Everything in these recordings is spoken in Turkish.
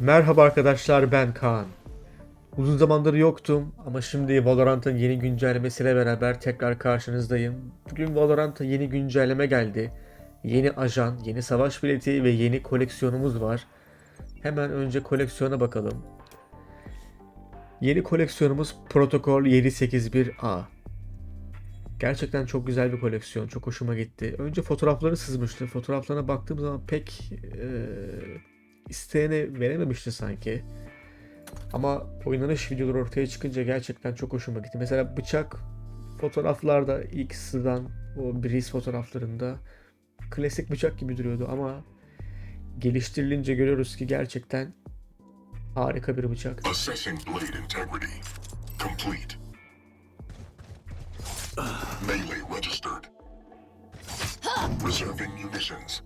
Merhaba arkadaşlar ben Kaan. Uzun zamandır yoktum ama şimdi Valorant'ın yeni güncellemesiyle beraber tekrar karşınızdayım. Bugün Valorant'a yeni güncelleme geldi. Yeni ajan, yeni savaş bileti ve yeni koleksiyonumuz var. Hemen önce koleksiyona bakalım. Yeni koleksiyonumuz Protokol 781A. Gerçekten çok güzel bir koleksiyon. Çok hoşuma gitti. Önce fotoğrafları sızmıştı. Fotoğraflarına baktığım zaman pek eee isteyene verememişti sanki. Ama oynanış videoları ortaya çıkınca gerçekten çok hoşuma gitti. Mesela bıçak fotoğraflarda ilk sızan o Breeze fotoğraflarında klasik bıçak gibi duruyordu ama geliştirilince görüyoruz ki gerçekten harika bir bıçak. Assessing blade integrity. Complete. Melee registered. Reserving munitions.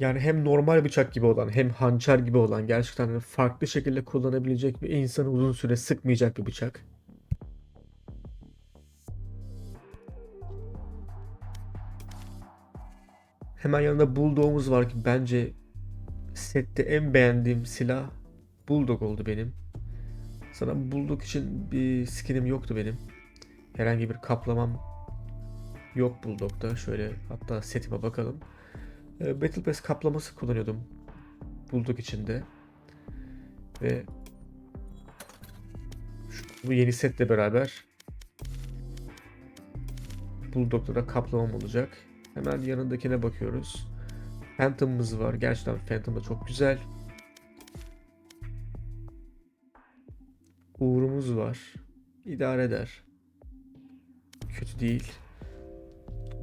Yani hem normal bıçak gibi olan hem hançer gibi olan gerçekten farklı şekilde kullanabilecek ve insanı uzun süre sıkmayacak bir bıçak. Hemen yanında Bulldog'umuz var ki bence sette en beğendiğim silah Bulldog oldu benim. Sana Bulldog için bir skinim yoktu benim. Herhangi bir kaplamam yok Bulldog'da. Şöyle hatta setime bakalım. E, Battle Pass kaplaması kullanıyordum Bulldog içinde. Ve şu- bu yeni setle beraber Bulldog'da da kaplamam olacak. Hemen yanındakine bakıyoruz. Phantom'ımız var. Gerçekten Phantom da çok güzel. Uğur'umuz var. İdare eder. Kötü değil.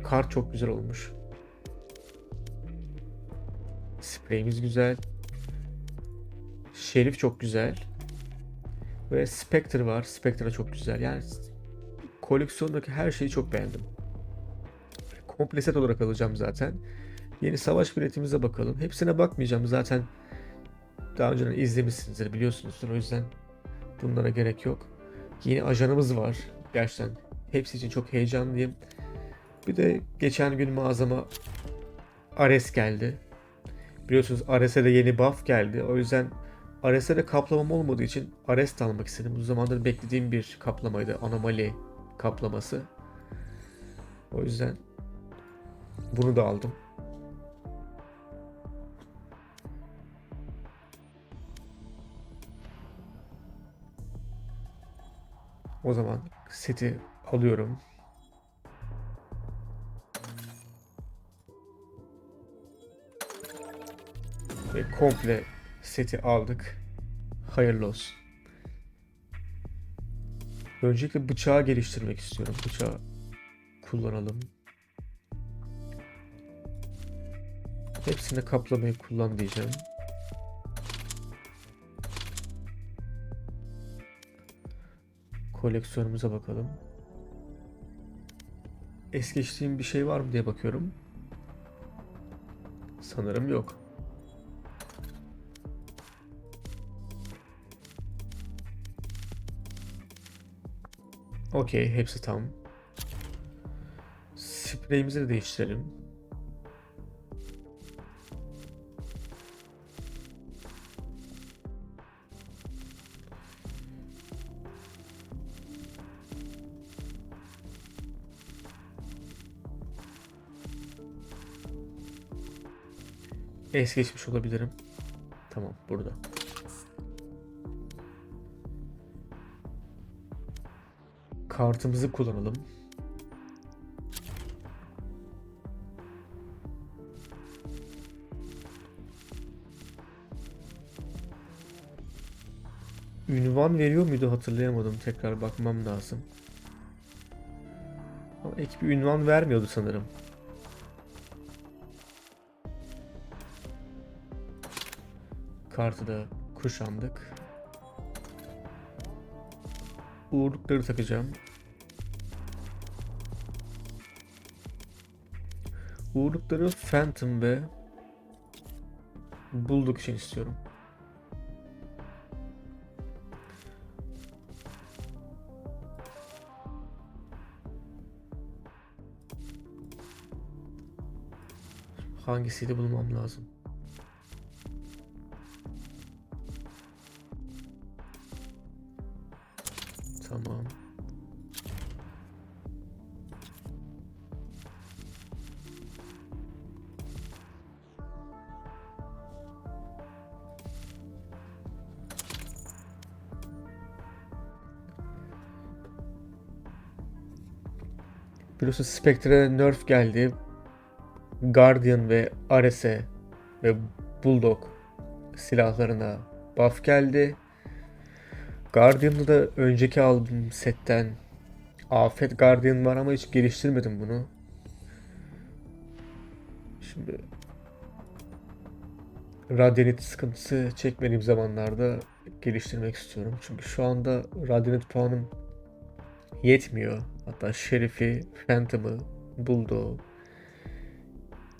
Kart çok güzel olmuş. Spreyimiz güzel. Şerif çok güzel. Ve Spectre var. Spectre çok güzel. Yani koleksiyondaki her şeyi çok beğendim. Komple set olarak alacağım zaten. Yeni savaş biletimize bakalım. Hepsine bakmayacağım. Zaten daha önceden izlemişsinizdir biliyorsunuzdur. O yüzden bunlara gerek yok. Yeni ajanımız var. Gerçekten hepsi için çok heyecanlıyım. Bir de geçen gün mağazama Ares geldi. Biliyorsunuz Ares'e de yeni buff geldi. O yüzden Ares'e de kaplamam olmadığı için Ares almak istedim. Uzun zamandır beklediğim bir kaplamaydı. Anomali kaplaması. O yüzden bunu da aldım. O zaman seti alıyorum. Komple seti aldık. Hayırlı olsun. Öncelikle bıçağı geliştirmek istiyorum. Bıçağı kullanalım. Hepsini kaplamayı kullan diyeceğim. Koleksiyonumuza bakalım. Es geçtiğim bir şey var mı diye bakıyorum. Sanırım yok. Okey, hepsi tam. Spreyimizi de değiştirelim. Es geçmiş olabilirim. Tamam, burada. Kartımızı kullanalım. Ünvan veriyor muydu hatırlayamadım. Tekrar bakmam lazım. Ama ek ünvan vermiyordu sanırım. Kartı da kuşandık. Uğurlukları takacağım. Uğurlukları Phantom ve Bulldog için istiyorum. Hangisiydi bulmam lazım. Biliyorsun Spectre'e nerf geldi. Guardian ve Ares'e ve Bulldog silahlarına buff geldi. Guardian'da da önceki aldığım setten Afet Guardian var ama hiç geliştirmedim bunu. Şimdi Radiant sıkıntısı çekmediğim zamanlarda geliştirmek istiyorum. Çünkü şu anda Radiant puanım yetmiyor. Hatta Şerif'i, Phantom'ı, Bulldog,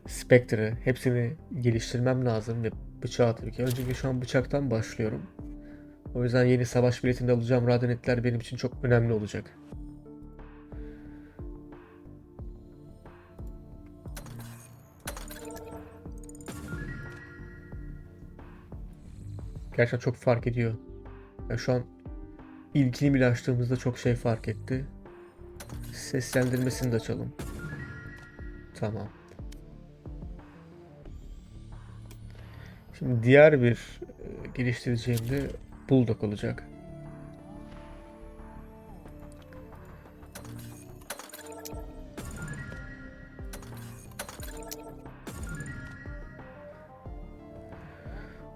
Spectre'ı hepsini geliştirmem lazım ve bıçağı tabii ki. Şu an bıçaktan başlıyorum. O yüzden yeni savaş biletinde alacağım radenetler benim için çok önemli olacak. Gerçekten çok fark ediyor. Yani şu an ilkini bile açtığımızda çok şey fark etti. Seslendirmesini de açalım. Tamam. Şimdi diğer bir e, geliştireceğim de Bulldog olacak.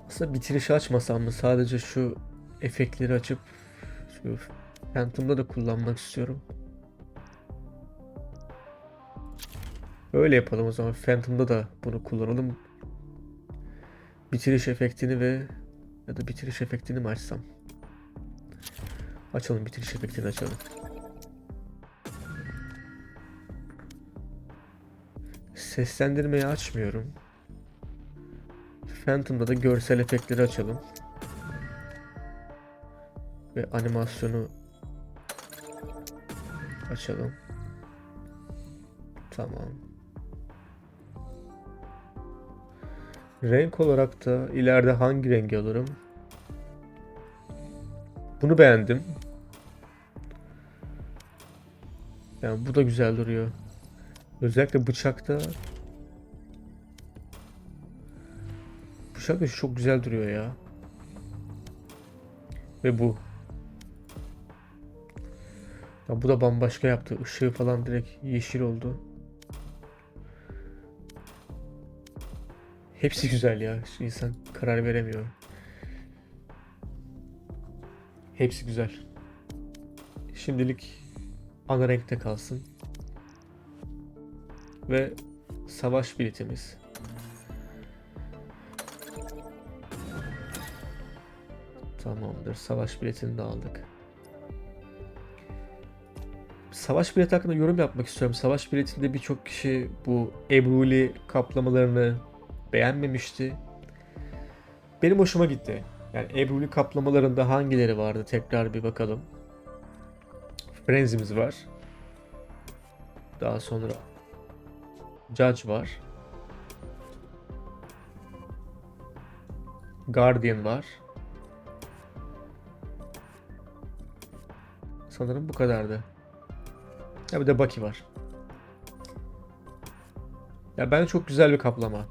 Aslında bitirişi açmasam mı? Sadece şu efektleri açıp şu Phantom'da da kullanmak istiyorum. Öyle yapalım o zaman. Phantom'da da bunu kullanalım. Bitiriş efektini ve ya da bitiriş efektini mi açsam? Açalım bitiriş efektini açalım. Seslendirmeyi açmıyorum. Phantom'da da görsel efektleri açalım. Ve animasyonu açalım. Tamam. Renk olarak da ileride hangi rengi alırım? Bunu beğendim. Yani bu da güzel duruyor. Özellikle bıçakta Bıçak da çok güzel duruyor ya. Ve bu. Ya bu da bambaşka yaptı. Işığı falan direkt yeşil oldu. Hepsi güzel ya. Şu insan karar veremiyor. Hepsi güzel. Şimdilik ana renkte kalsın. Ve savaş biletimiz. Tamamdır. Savaş biletini de aldık. Savaş bileti hakkında yorum yapmak istiyorum. Savaş biletinde birçok kişi bu Ebruli kaplamalarını beğenmemişti. Benim hoşuma gitti. Yani Ebruli kaplamalarında hangileri vardı tekrar bir bakalım. Frenzy'miz var. Daha sonra Judge var. Guardian var. Sanırım bu kadardı. Ya bir de Bucky var. Ya ben çok güzel bir kaplama.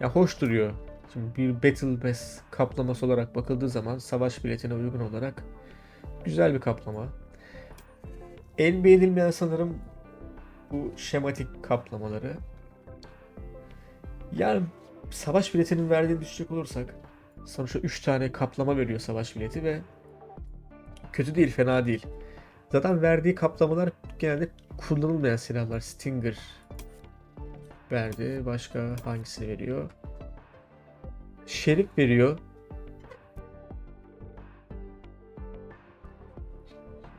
Ya hoş duruyor. Şimdi bir Battle Pass kaplaması olarak bakıldığı zaman savaş biletine uygun olarak güzel bir kaplama. En beğenilmeyen sanırım bu şematik kaplamaları. Yani savaş biletinin verdiğini düşünecek olursak sonuçta 3 tane kaplama veriyor savaş bileti ve kötü değil, fena değil. Zaten verdiği kaplamalar genelde kullanılmayan silahlar. Stinger verdi. Başka hangisini veriyor? Şerif veriyor.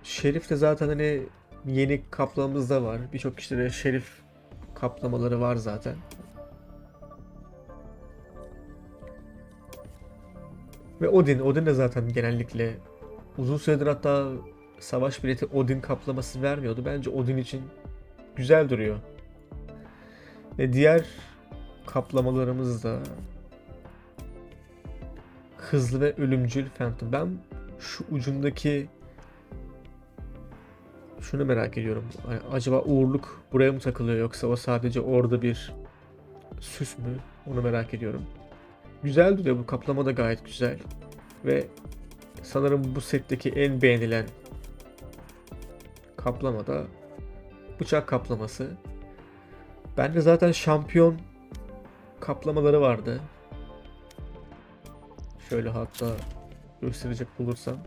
Şerif de zaten hani yeni kaplamamızda var. Birçok kişide de şerif kaplamaları var zaten. Ve Odin. Odin de zaten genellikle uzun süredir hatta savaş bileti Odin kaplaması vermiyordu. Bence Odin için güzel duruyor. Ve diğer kaplamalarımız da hızlı ve ölümcül Phantom. Ben şu ucundaki şunu merak ediyorum. Acaba uğurluk buraya mı takılıyor yoksa o sadece orada bir süs mü? Onu merak ediyorum. Güzel duruyor bu kaplama da gayet güzel. Ve sanırım bu setteki en beğenilen kaplama da bıçak kaplaması. Bende zaten şampiyon kaplamaları vardı. Şöyle hatta gösterecek bulursam.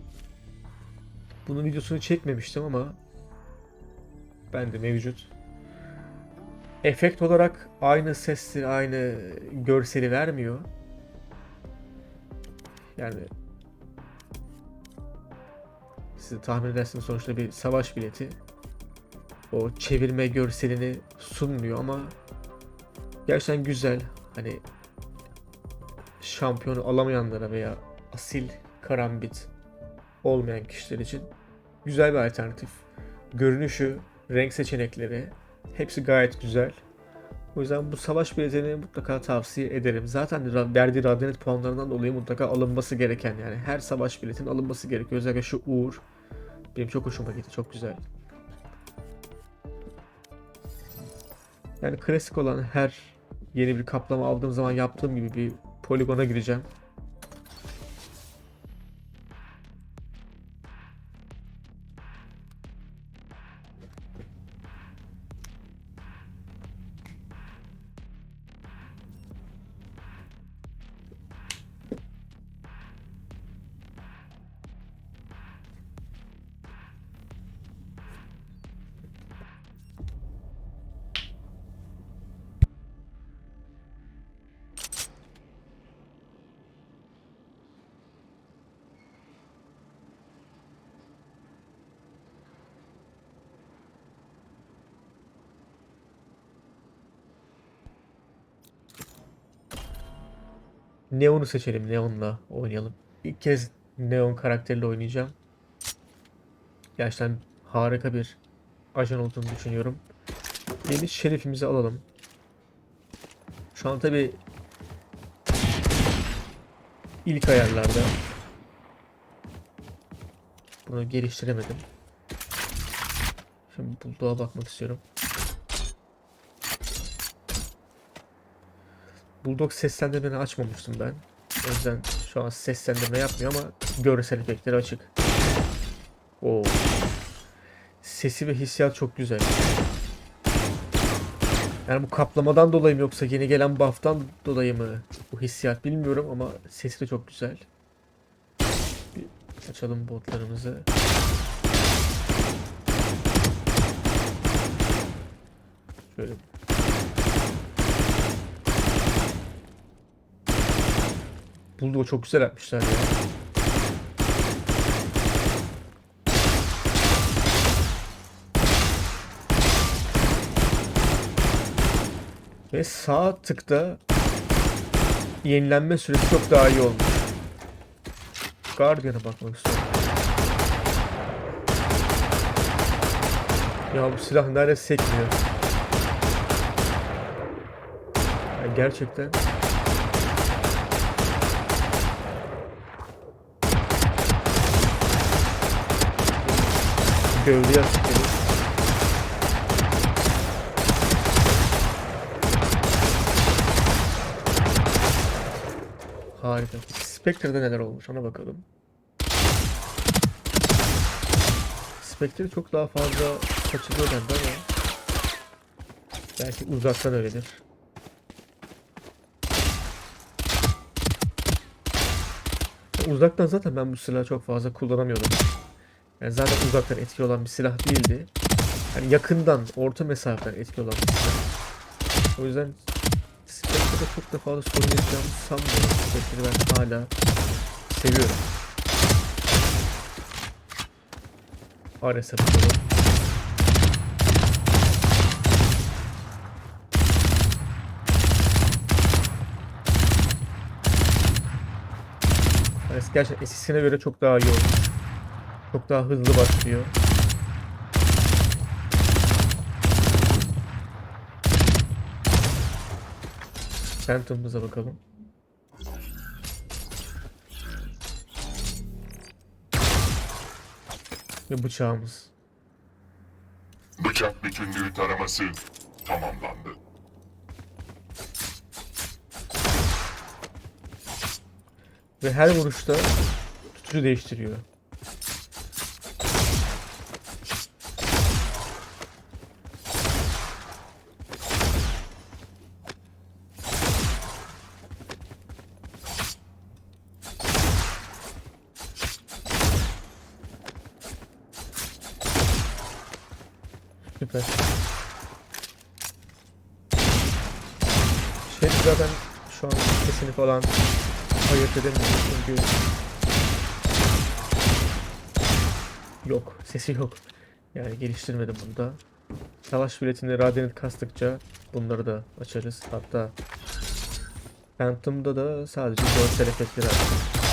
Bunun videosunu çekmemiştim ama bende mevcut. Efekt olarak aynı sesli, aynı görseli vermiyor. Yani siz tahmin edersiniz sonuçta bir savaş bileti. O çevirme görselini sunmuyor ama gerçekten güzel. Hani şampiyonu alamayanlara veya asil karambit olmayan kişiler için güzel bir alternatif. Görünüşü, renk seçenekleri hepsi gayet güzel. O yüzden bu savaş biletini mutlaka tavsiye ederim. Zaten verdiği radyanet puanlarından dolayı mutlaka alınması gereken yani her savaş biletinin alınması gerekiyor. Özellikle şu Uğur benim çok hoşuma gitti. Çok güzel. Yani klasik olan her yeni bir kaplama aldığım zaman yaptığım gibi bir poligona gireceğim. Neon'u seçelim. Neon'la oynayalım. İlk kez Neon karakteriyle oynayacağım. Gerçekten harika bir ajan olduğunu düşünüyorum. Yeni şerifimizi alalım. Şu an tabi ilk ayarlarda bunu geliştiremedim. Şimdi bulduğ'a bakmak istiyorum. Bulldog seslendirmeni açmamıştım ben. O yüzden şu an seslendirme yapmıyor ama görsel efektleri açık. Oo. Sesi ve hissiyat çok güzel. Yani bu kaplamadan dolayı mı yoksa yeni gelen buff'tan dolayı mı bu hissiyat bilmiyorum ama sesi de çok güzel. Bir açalım botlarımızı. Şöyle Bulldog'u çok güzel yapmışlar ya. Ve sağ tıkta yenilenme süresi çok daha iyi olmuş. Guardian'a bakmak istiyorum. Ya bu silah nerede sekmiyor? Ya gerçekten gövdeye atıyor. Harika. Spectre'da neler olmuş ona bakalım. Spectre çok daha fazla kaçırıyor bende ama belki uzaktan öyledir. Uzaktan zaten ben bu silahı çok fazla kullanamıyordum. Yani zaten uzaktan etkili olan bir silah değildi. Yani yakından, orta mesafeden etkili olan bir silah. O yüzden Spectre'da çok da fazla sorun yaşayacağımı sanmıyorum. Spectre'ı ben hala seviyorum. Ares'e bakalım. Ares gerçekten eskisine göre çok daha iyi olmuş. Çok daha hızlı başlıyor. Phantom'ımıza bakalım. Ve bıçağımız. Bıçak bütünlüğü taraması tamamlandı. Ve her vuruşta tutucu değiştiriyor. Süper. Şey zaten şu an sesini falan ayırt edemiyorum çünkü yok sesi yok. Yani geliştirmedim bunu da. Savaş biletini Radenit kastıkça bunları da açarız. Hatta Phantom'da da sadece görsel efektleri açtık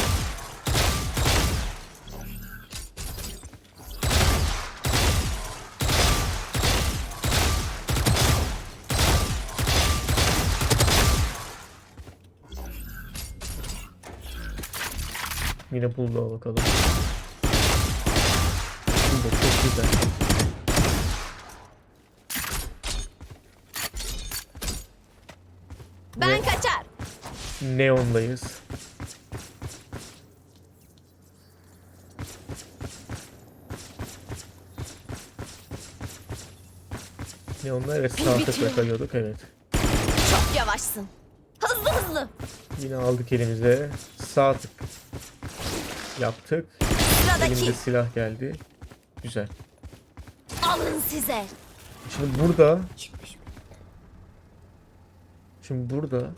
Yine Bulldog'a bakalım. Bulldog çok güzel. Ben kaçar. Neon'dayız. Neon'da evet sağ tıkla bitiyor. kayıyorduk evet. Çok yavaşsın. Hızlı hızlı. Yine aldık elimize. Sağ tık yaptık. Sıradaki. Elimizde silah geldi. Güzel. Alın size. Şimdi burada Şimdi burada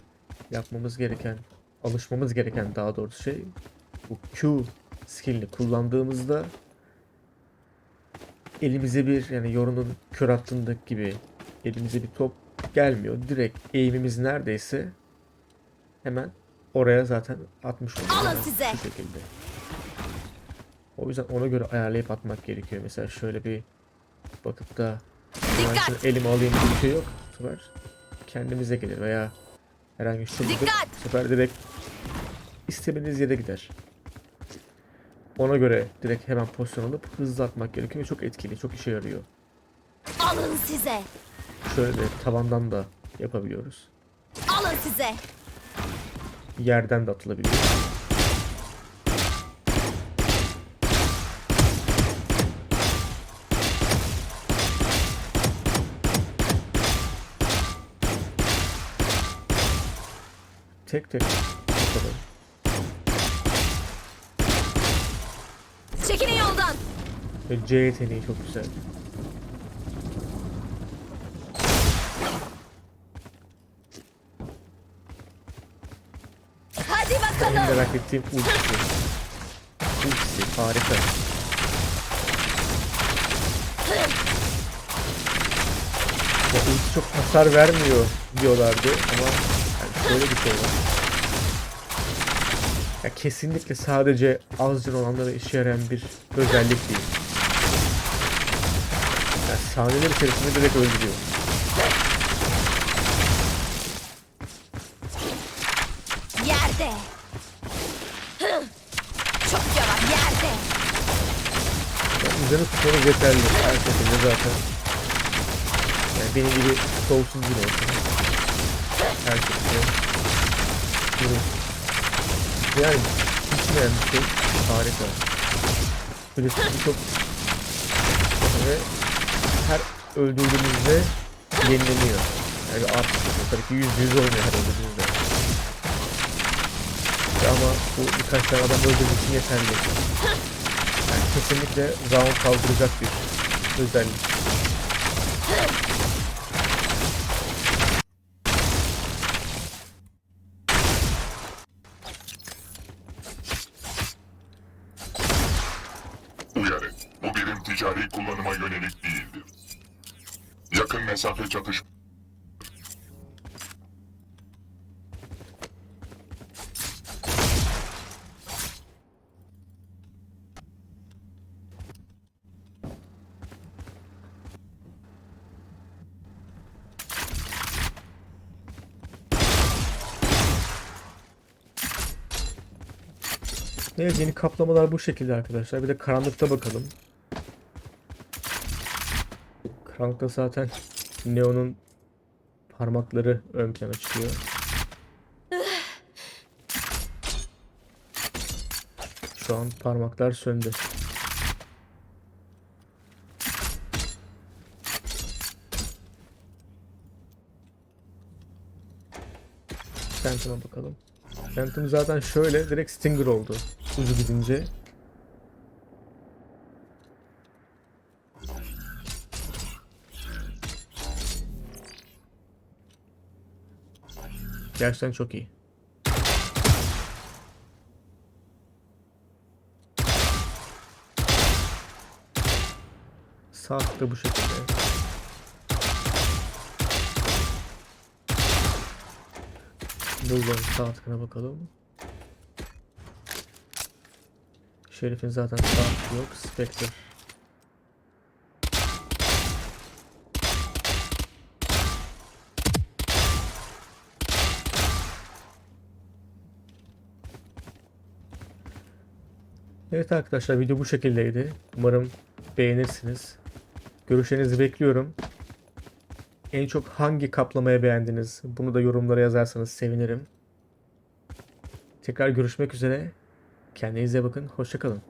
yapmamız gereken, alışmamız gereken daha doğrusu şey bu Q skillini kullandığımızda elimize bir yani yorunun kör attığındaki gibi elimize bir top gelmiyor. Direkt eğimimiz neredeyse hemen oraya zaten atmış oluyor. Alın size. Bu şekilde. O yüzden ona göre ayarlayıp atmak gerekiyor. Mesela şöyle bir bakıp da Dikkat! "Ben şunu elime alayım bir şey yok. Bu sefer kendimize gelir veya herhangi şu Dikkat! bu sefer direkt istemediğiniz yere gider. Ona göre direkt hemen pozisyon alıp hızlı atmak gerekiyor çok etkili, çok işe yarıyor. Alın size. Şöyle tavandan da yapabiliyoruz. Alın size. Yerden de atılabiliyor. Tek tek. Çekilin yoldan. Ve C yeteneği çok güzel. Hadi En bakalım. merak ettiğim ultisi. Ultisi harika. Ya ulti çok hasar vermiyor diyorlardı ama şöyle bir şey var. Ya kesinlikle sadece az can olanlara işe yarayan bir özellik değil. Yani saniyeler içerisinde direkt öldürüyor. Yerde. Hı. Çok yavaş yerde. Yani üzerine tutmanız yeterli her şekilde zaten. Yani benim gibi soğuksuz bir olsun. Her şekilde. Durun. Yani bitmeyen bir şey harika. Kulesi çok ve her öldürdüğünüzde yenileniyor. Yani artık tabii ki yüzde yüz olmuyor her öldürdüğünüzde. Ama bu birkaç tane adam öldürmek için yeterli. Yani kesinlikle round kaldıracak bir özellik. ticari kullanıma yönelik değildir. Yakın mesafe çatışma Evet yeni kaplamalar bu şekilde arkadaşlar. Bir de karanlıkta bakalım. Karanlıkta zaten Neo'nun parmakları ön plana çıkıyor. Şu an parmaklar söndü. Phantom'a bakalım. Phantom zaten şöyle direkt Stinger oldu. Ucu gidince. Gerçekten çok iyi. Saat bu şekilde. Sağ tıkına bakalım. Şerif'in zaten tıkı yok. Spectre. Evet arkadaşlar video bu şekildeydi. Umarım beğenirsiniz. Görüşlerinizi bekliyorum. En çok hangi kaplamayı beğendiniz? Bunu da yorumlara yazarsanız sevinirim. Tekrar görüşmek üzere. Kendinize bakın. Hoşçakalın.